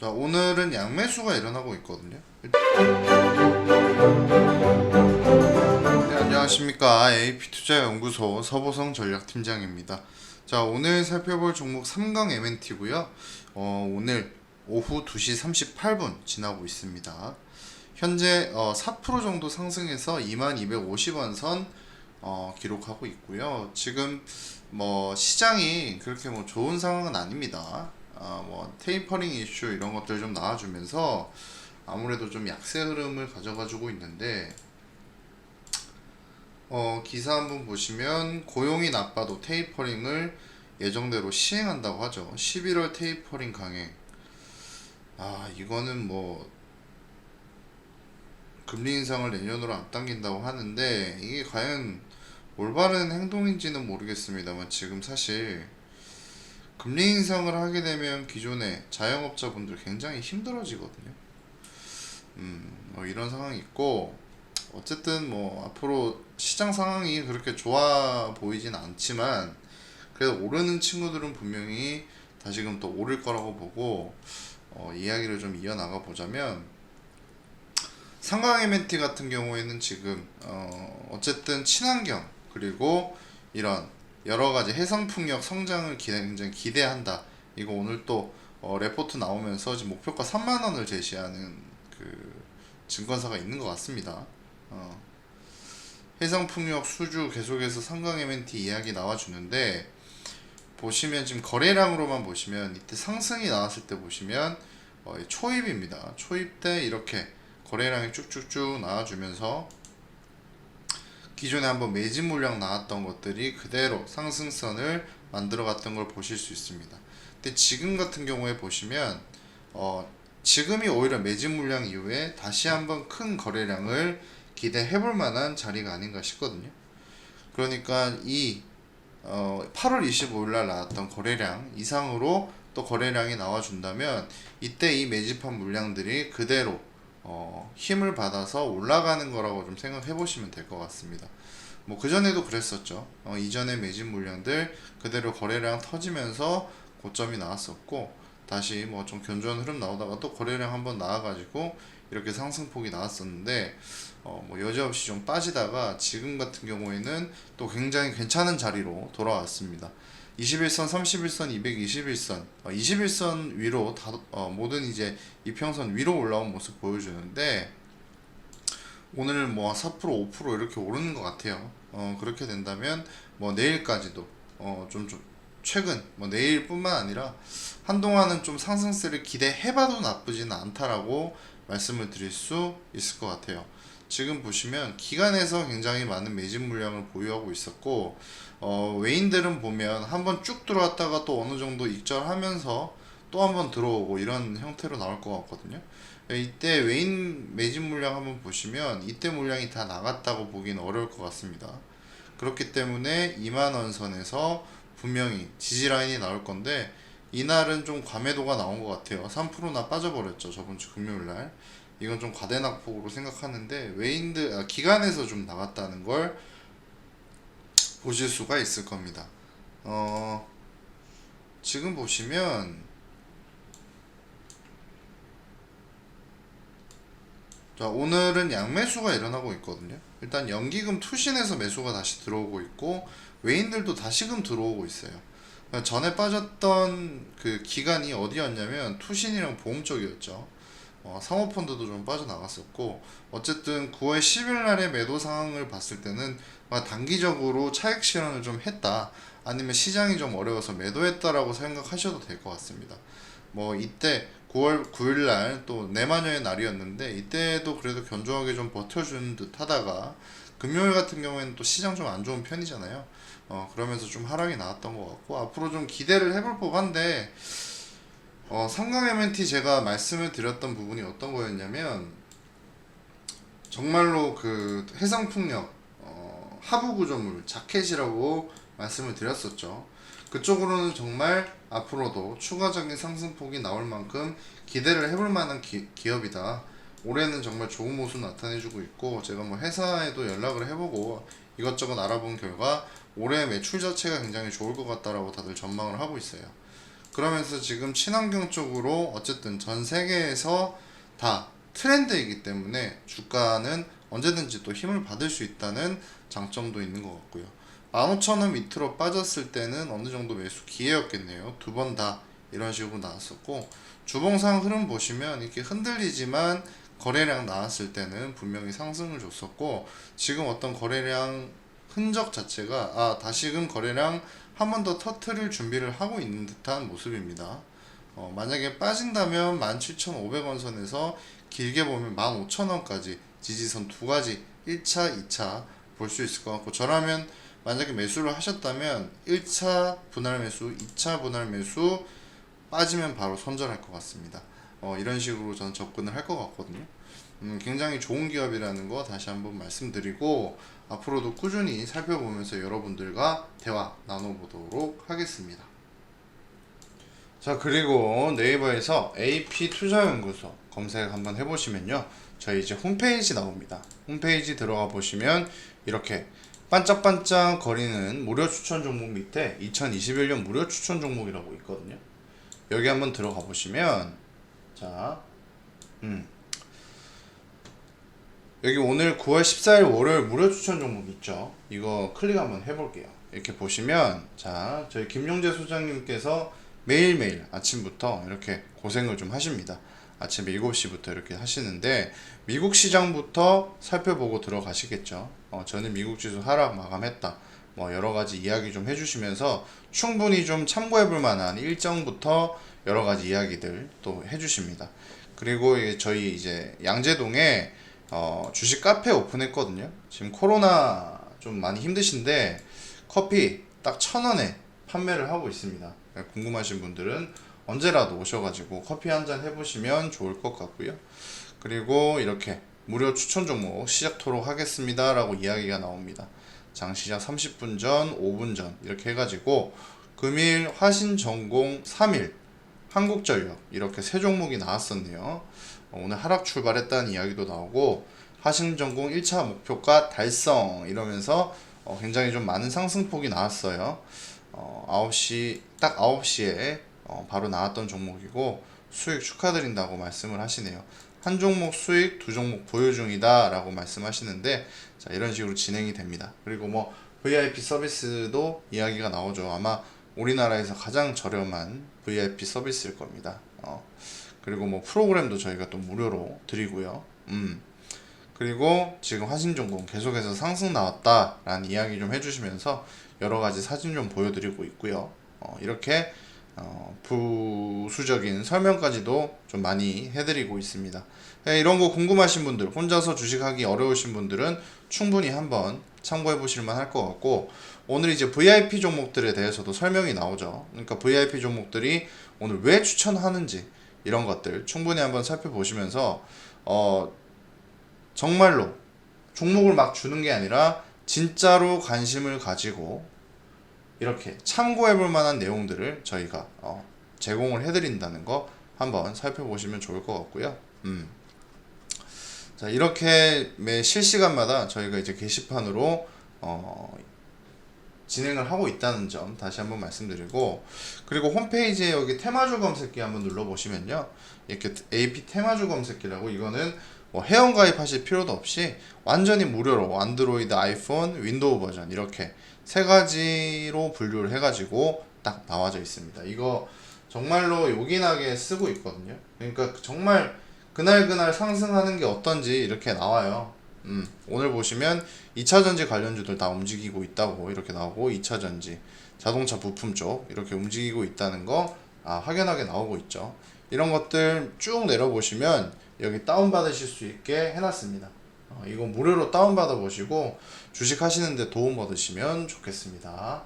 자, 오늘은 양매수가 일어나고 있거든요. 네, 안녕하십니까. AP투자연구소 서보성 전략팀장입니다. 자, 오늘 살펴볼 종목 3강 MNT고요. 어, 오늘 오후 2시 38분 지나고 있습니다. 현재 어, 4% 정도 상승해서 2250원 선 어, 기록하고 있고요. 지금 뭐 시장이 그렇게 뭐 좋은 상황은 아닙니다. 아, 뭐 테이퍼링 이슈 이런 것들 좀 나와주면서 아무래도 좀 약세 흐름을 가져가지고 있는데 어, 기사 한번 보시면 고용이 나빠도 테이퍼링을 예정대로 시행한다고 하죠. 11월 테이퍼링 강행. 아, 이거는 뭐 금리 인상을 내년으로 앞당긴다고 하는데 이게 과연 올바른 행동인지는 모르겠습니다만 지금 사실 금리 인상을 하게 되면 기존의 자영업자분들 굉장히 힘들어지거든요. 음, 뭐 이런 상황이 있고 어쨌든 뭐 앞으로 시장 상황이 그렇게 좋아 보이진 않지만 그래도 오르는 친구들은 분명히 다시금 또 오를 거라고 보고 어, 이야기를 좀 이어나가 보자면 상강 MNT 같은 경우에는 지금 어, 어쨌든 친환경 그리고 이런 여러 가지 해상 풍력 성장을 기- 굉장히 기대한다. 이거 오늘 또 어, 레포트 나오면서 지금 목표가 3만 원을 제시하는 그 증권사가 있는 것 같습니다. 어. 해상 풍력 수주 계속해서 상강 MNT 이야기 나와주는데 보시면 지금 거래량으로만 보시면 이때 상승이 나왔을 때 보시면 어, 이 초입입니다. 초입 때 이렇게 거래량이 쭉쭉쭉 나와주면서 기존에 한번 매진 물량 나왔던 것들이 그대로 상승선을 만들어 갔던 걸 보실 수 있습니다. 근데 지금 같은 경우에 보시면 어, 지금이 오히려 매진 물량 이후에 다시 한번 큰 거래량을 기대해 볼 만한 자리가 아닌가 싶거든요. 그러니까 이 어, 8월 25일 날 나왔던 거래량 이상으로 또 거래량이 나와준다면 이때 이 매집한 물량들이 그대로 어, 힘을 받아서 올라가는 거라고 좀 생각해 보시면 될 것 같습니다. 뭐 그전에도 그랬었죠. 어, 이전에 매집 물량들 그대로 거래량 터지면서 고점이 나왔었고 다시 뭐 좀 견조한 흐름 나오다가 또 거래량 한번 나와가지고 이렇게 상승폭이 나왔었는데 어, 뭐 여지없이 좀 빠지다가 지금 같은 경우에는 또 굉장히 괜찮은 자리로 돌아왔습니다. 21선, 31선, 221선, 어, 21선 위로 다 어, 모든 이제 이평선 위로 올라온 모습 보여주는데 오늘 뭐 4% 5% 이렇게 오르는 것 같아요. 어, 그렇게 된다면 뭐 내일까지도 어, 좀, 좀 최근 뭐 내일뿐만 아니라 한동안은 좀 상승세를 기대해봐도 나쁘지는 않다라고 말씀을 드릴 수 있을 것 같아요. 지금 보시면 기간에서 굉장히 많은 매진 물량을 보유하고 있었고 어, 외인들은 보면 한번 쭉 들어왔다가 또 어느 정도 익절하면서 또 한번 들어오고 이런 형태로 나올 것 같거든요. 이때 외인 매진 물량 한번 보시면 이때 물량이 다 나갔다고 보기는 어려울 것 같습니다. 그렇기 때문에 2만 원 선에서 분명히 지지 라인이 나올 건데 이날은 좀 과매도가 나온 것 같아요. 3%나 빠져버렸죠 저번 주 금요일 날. 이건 좀 과대낙폭으로 생각하는데 외인들 아, 기간에서 좀 나갔다는 걸 보실 수가 있을 겁니다. 어 지금 보시면 자 오늘은 양매수가 일어나고 있거든요. 일단 연기금 투신해서 매수가 다시 들어오고 있고 외인들도 다시금 들어오고 있어요. 전에 빠졌던 그 기간이 어디였냐면 투신이랑 보험 쪽이었죠. 어, 상호펀드도 좀 빠져나갔었고 어쨌든 9월 10일 날의 매도 상황을 봤을 때는 막 단기적으로 차익 실현을 좀 했다 아니면 시장이 좀 어려워서 매도했다라고 생각하셔도 될 것 같습니다. 뭐 이때 9월 9일 날 또 내마녀의 날이었는데 이때도 그래도 견조하게 좀 버텨주는 듯 하다가 금요일 같은 경우에는 또 시장 좀 안 좋은 편이잖아요. 어 그러면서 좀 하락이 나왔던 것 같고 앞으로 좀 기대를 해볼 법한데 어, 삼강 MNT 제가 말씀을 드렸던 부분이 어떤 거였냐면 정말로 그 해상풍력 어, 하부 구조물 자켓이라고 말씀을 드렸었죠. 그쪽으로는 정말 앞으로도 추가적인 상승폭이 나올 만큼 기대를 해볼 만한 기, 기업이다. 올해는 정말 좋은 모습 나타내주고 있고 제가 뭐 회사에도 연락을 해보고 이것저것 알아본 결과 올해 매출 자체가 굉장히 좋을 것 같다라고 다들 전망을 하고 있어요. 그러면서 지금 친환경 쪽으로 어쨌든 전 세계에서 다 트렌드이기 때문에 주가는 언제든지 또 힘을 받을 수 있다는 장점도 있는 것 같고요. 15,000원 밑으로 빠졌을 때는 어느 정도 매수 기회였겠네요. 두 번 다 이런 식으로 나왔었고 주봉상 흐름 보시면 이렇게 흔들리지만 거래량 나왔을 때는 분명히 상승을 줬었고 지금 어떤 거래량 흔적 자체가 아 다시금 거래량 한 번 더 터트릴 준비를 하고 있는 듯한 모습입니다. 어, 만약에 빠진다면 17,500원 선에서 길게 보면 15,000원까지 지지선 두 가지 1차, 2차 볼 수 있을 것 같고 저라면 만약에 매수를 하셨다면 1차 분할 매수, 2차 분할 매수 빠지면 바로 손절할 것 같습니다. 어, 이런 식으로 저는 접근을 할 것 같거든요. 음, 굉장히 좋은 기업이라는 거 다시 한번 말씀드리고 앞으로도 꾸준히 살펴보면서 여러분들과 대화 나눠보도록 하겠습니다. 자 그리고 네이버에서 AP 투자연구소 검색 한번 해보시면요 저희 이제 홈페이지 나옵니다 홈페이지 들어가 보시면 이렇게 반짝반짝 거리는 무료 추천 종목 밑에 2021년 무료 추천 종목이라고 있거든요 여기 한번 들어가 보시면 자 음. 여기 오늘 9월 14일 월요일 무료 추천 종목 있죠 이거 클릭 한번 해볼게요 이렇게 보시면 자 저희 김용재 소장님께서 매일매일 아침부터 이렇게 고생을 좀 하십니다. 아침 7시부터 이렇게 하시는데 미국 시장부터 살펴보고 들어가시겠죠. 어, 저는 미국 지수 하락 마감했다. 뭐 여러 가지 이야기 좀 해주시면서 충분히 좀 참고해 볼 만한 일정부터 여러 가지 이야기들 또 해주십니다. 그리고 저희 이제 양재동에 어, 주식 카페 오픈했거든요. 지금 코로나 좀 많이 힘드신데 커피 딱 천 원에 판매를 하고 있습니다. 네, 궁금하신 분들은 언제라도 오셔가지고 커피 한 잔 해보시면 좋을 것 같고요. 그리고 이렇게 무료 추천 종목 시작토록 하겠습니다 라고 이야기가 나옵니다. 장 시작 30분 전, 5분 전 이렇게 해가지고 금일 화신 전공 3일 한국전력 이렇게 세 종목이 나왔었네요. 어, 오늘 하락 출발했다는 이야기도 나오고 화신 전공 1차 목표가 달성 이러면서 어, 굉장히 좀 많은 상승폭이 나왔어요. 어, 9시 딱 9시에 어, 바로 나왔던 종목이고 수익 축하드린다고 말씀을 하시네요. 한 종목 수익 두 종목 보유 중이다 라고 말씀하시는데 자 이런 식으로 진행이 됩니다. 그리고 뭐 VIP 서비스도 이야기가 나오죠. 아마 우리나라에서 가장 저렴한 VIP 서비스일 겁니다. 어, 그리고 뭐 프로그램도 저희가 또 무료로 드리고요. 음. 그리고 지금 화신전공 계속해서 상승 나왔다라는 이야기 좀 해주시면서 여러 가지 사진 좀 보여드리고 있고요. 어, 이렇게 어, 부수적인 설명까지도 좀 많이 해드리고 있습니다. 네, 이런 거 궁금하신 분들, 혼자서 주식하기 어려우신 분들은 충분히 한번 참고해 보실 만 할 것 같고, 오늘 이제 VIP 종목들에 대해서도 설명이 나오죠. 그러니까 VIP 종목들이 오늘 왜 추천하는지, 이런 것들 충분히 한번 살펴보시면서, 어, 정말로 종목을 막 주는 게 아니라, 진짜로 관심을 가지고 이렇게 참고해 볼 만한 내용들을 저희가 어, 제공을 해 드린다는 거 한번 살펴보시면 좋을 것 같고요. 음. 자, 이렇게 매 실시간마다 저희가 이제 게시판으로 어, 진행을 하고 있다는 점 다시 한번 말씀드리고 그리고 홈페이지에 여기 테마주 검색기 한번 눌러보시면요 이렇게 AP 테마주 검색기라고 이거는 뭐 회원 가입하실 필요도 없이 완전히 무료로 안드로이드, 아이폰, 윈도우 버전 이렇게 세 가지로 분류를 해가지고 딱 나와져 있습니다. 이거 정말로 요긴하게 쓰고 있거든요. 그러니까 정말 그날 그날 상승하는 게 어떤지 이렇게 나와요. 음, 오늘 보시면 2차 전지 관련주들 다 움직이고 있다고 이렇게 나오고 2차 전지, 자동차 부품 쪽 이렇게 움직이고 있다는 거 아, 확연하게 나오고 있죠. 이런 것들 쭉 내려보시면 여기 다운받으실 수 있게 해놨습니다. 어, 이거 무료로 다운받아 보시고 주식 하시는데 도움 받으시면 좋겠습니다.